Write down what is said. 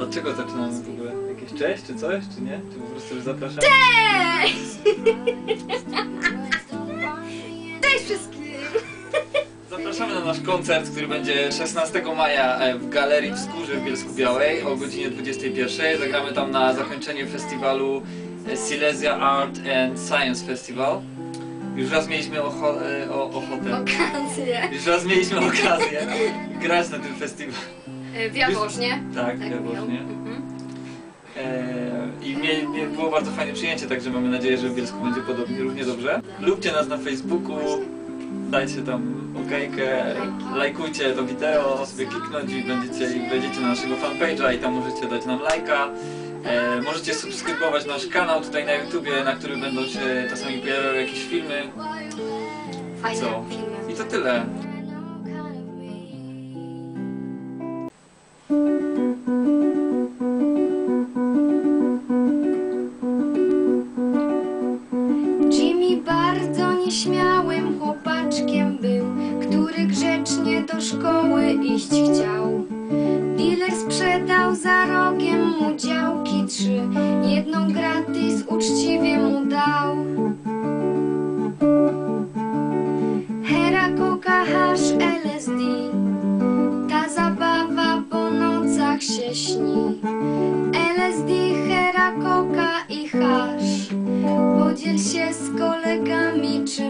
Od czego zaczynamy w ogóle? Jakieś cześć czy coś, czy nie? Czy po prostu już zapraszamy? Cześć wszystkim! Zapraszamy na nasz koncert, który będzie 16 maja e, w Galerii Wzgórze w Bielsku Białej o godzinie 21. Zagramy tam na zakończenie festiwalu e, Silesia Art and Science Festival. Już raz mieliśmy ocho- e, o, ochotę, Okazję. już raz mieliśmy okazję grać na tym festiwalu. W Jaworznie. Tak, Tak, tak właśnie. Mhm. E, I mie, mie, było bardzo fajne przyjęcie, także mamy nadzieję, że w Bielsku będzie podobnie, równie dobrze. Lubcie nas na Facebooku, dajcie tam okejkę, lajkujcie to wideo, sobie kliknąć i będziecie, i wejdziecie na naszego fanpage'a i tam możecie dać nam lajka. E, możecie subskrybować nasz kanał tutaj na YouTubie, na którym będą się czasami pojawiały jakieś filmy. Fajne Co? filmy. I to tyle. Nieśmiałym chłopaczkiem był, który grzecznie do szkoły iść chciał. Dealer sprzedał za rogiem mu działki trzy, jedną gratis uczciwie mu dał. Hera, koka, hasz, LSD, ta zabawa po nocach się śni. Podziel się z kolegami, czy